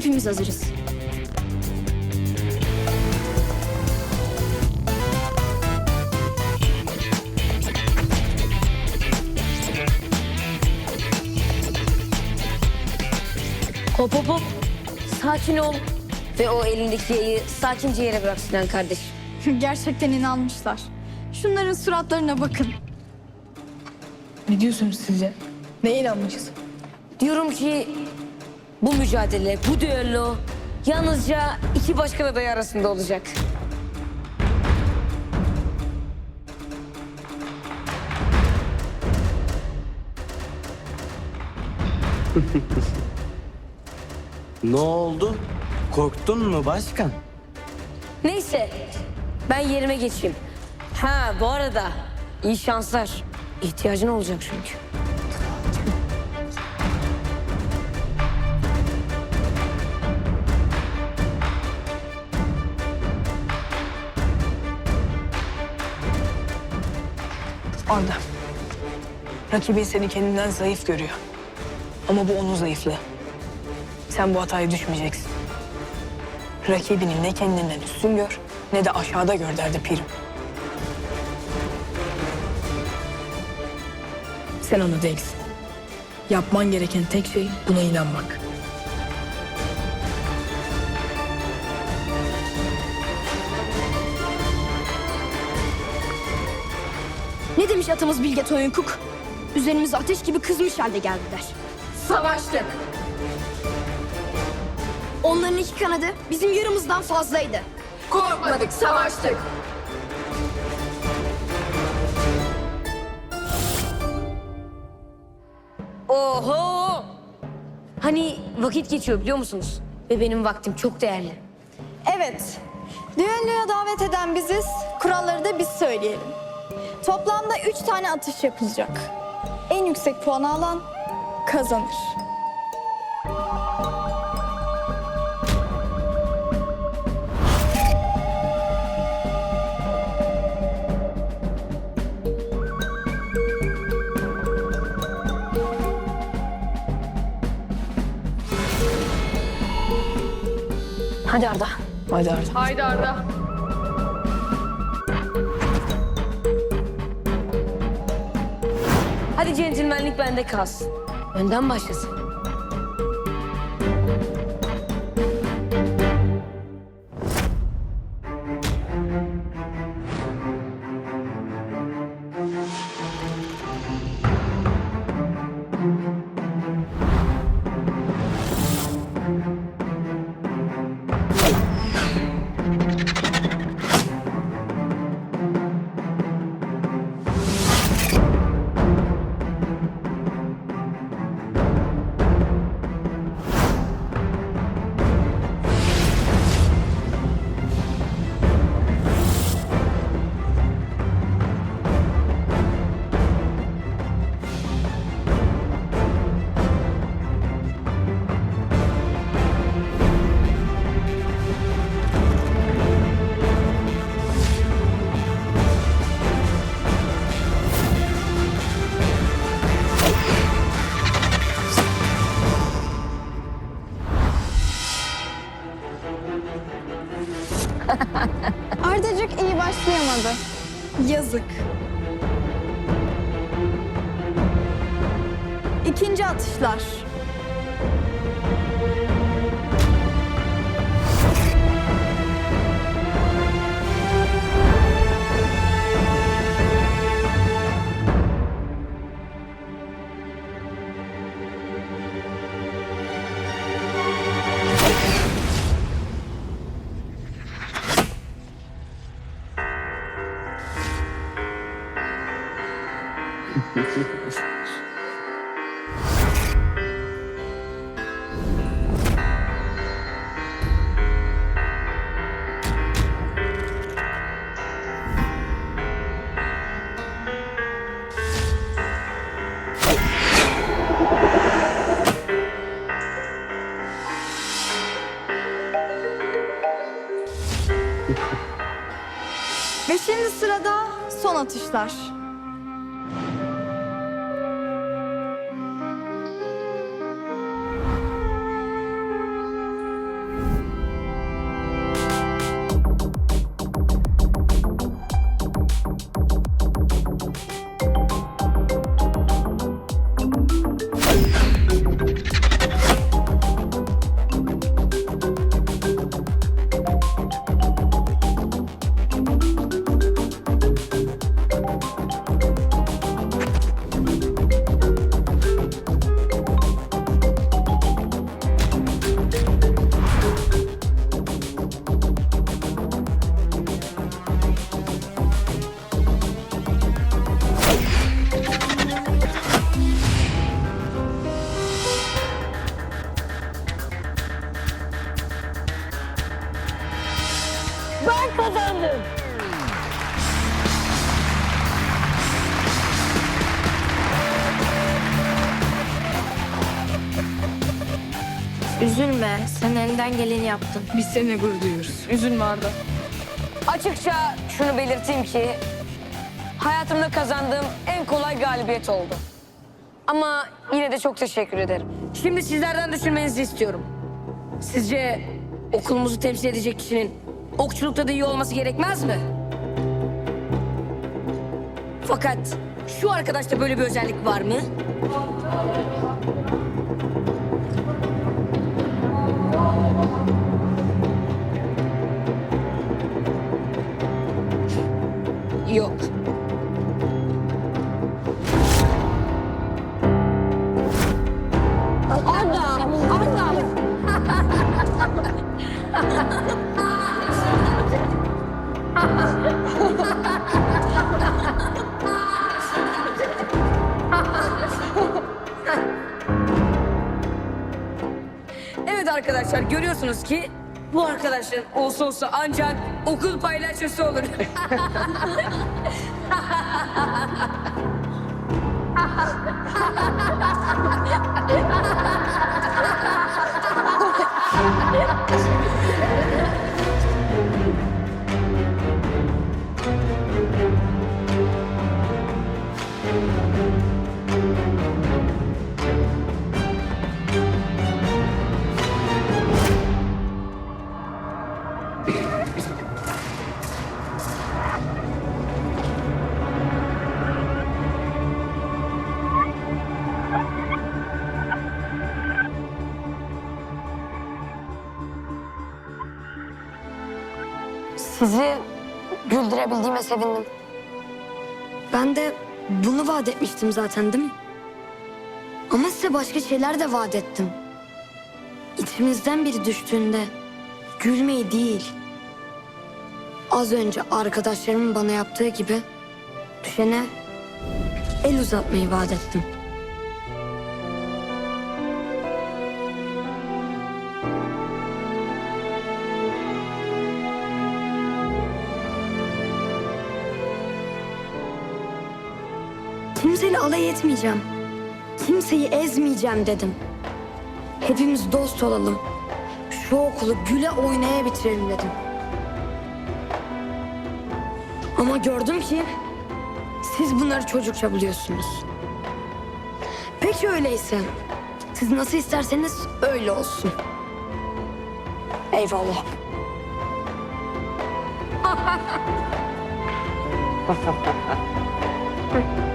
Hepimiz hazırız. Hop hop hop. Sakin ol. Ve o elindeki yayı sakince yere bırak Sinan kardeş. Gerçekten inanmışlar. Şunların suratlarına bakın. Ne diyorsunuz sizce? Neye inanmışız? Diyorum ki bu mücadele, bu düello yalnızca iki başkan adayı arasında olacak. Ne oldu? Korktun mu başkan? Neyse ben yerime geçeyim. Ha bu arada iyi şanslar. İhtiyacın olacak çünkü. Arda. Rakibin seni kendinden zayıf görüyor. Ama bu onun zayıflığı. Sen bu hataya düşmeyeceksin. Rakibini ne kendinden üstün gör ne de aşağıda gör derdi pirim. Sen onu değilsin. Yapman gereken tek şey buna inanmak. Demiş atımız Bilge Toyunkuk? Üzerimize ateş gibi kızmış halde geldiler. Savaştık. Onların iki kanadı bizim yarımızdan fazlaydı. Korkmadık, savaştık. Oho! Hani vakit geçiyor biliyor musunuz? Ve benim vaktim çok değerli. Evet. Düelloya davet eden biziz. Kuralları da biz söyleyelim. Toplamda üç tane atış yapılacak. En yüksek puanı alan kazanır. Hadi Arda. Hadi Arda. Hadi centilmenlik bende kalsın. Önden başlasın. Yazık. İkinci atışlar. Ve şimdi sırada son atışlar. Üzülme. Sen elinden geleni yaptın. Biz seninle gurur duyuyoruz. Üzülme Arda. Açıkça şunu belirteyim ki hayatımda kazandığım en kolay galibiyet oldu. Ama yine de çok teşekkür ederim. Şimdi sizlerden düşünmenizi istiyorum. Sizce okulumuzu temsil edecek kişinin okçulukta da iyi olması gerekmez mi? Fakat şu arkadaşta böyle bir özellik var mı? Arkadaşlar görüyorsunuz ki bu arkadaşın olsa olsa ancak okul paylaşıcısı olur. Sizi güldürebildiğime sevindim. Ben de bunu vaat etmiştim zaten değil mi? Ama size başka şeyler de vaat ettim. İçimizden biri düştüğünde gülmeyi değil. Az önce arkadaşlarımın bana yaptığı gibi düşene el uzatmayı vaat ettim. Kimseyle alay etmeyeceğim. Kimseyi ezmeyeceğim dedim. Hepimiz dost olalım. Şu okulu güle oynaya bitirelim dedim. Ama gördüm ki siz bunları çocukça buluyorsunuz. Peki öyleyse siz nasıl isterseniz öyle olsun. Eyvallah.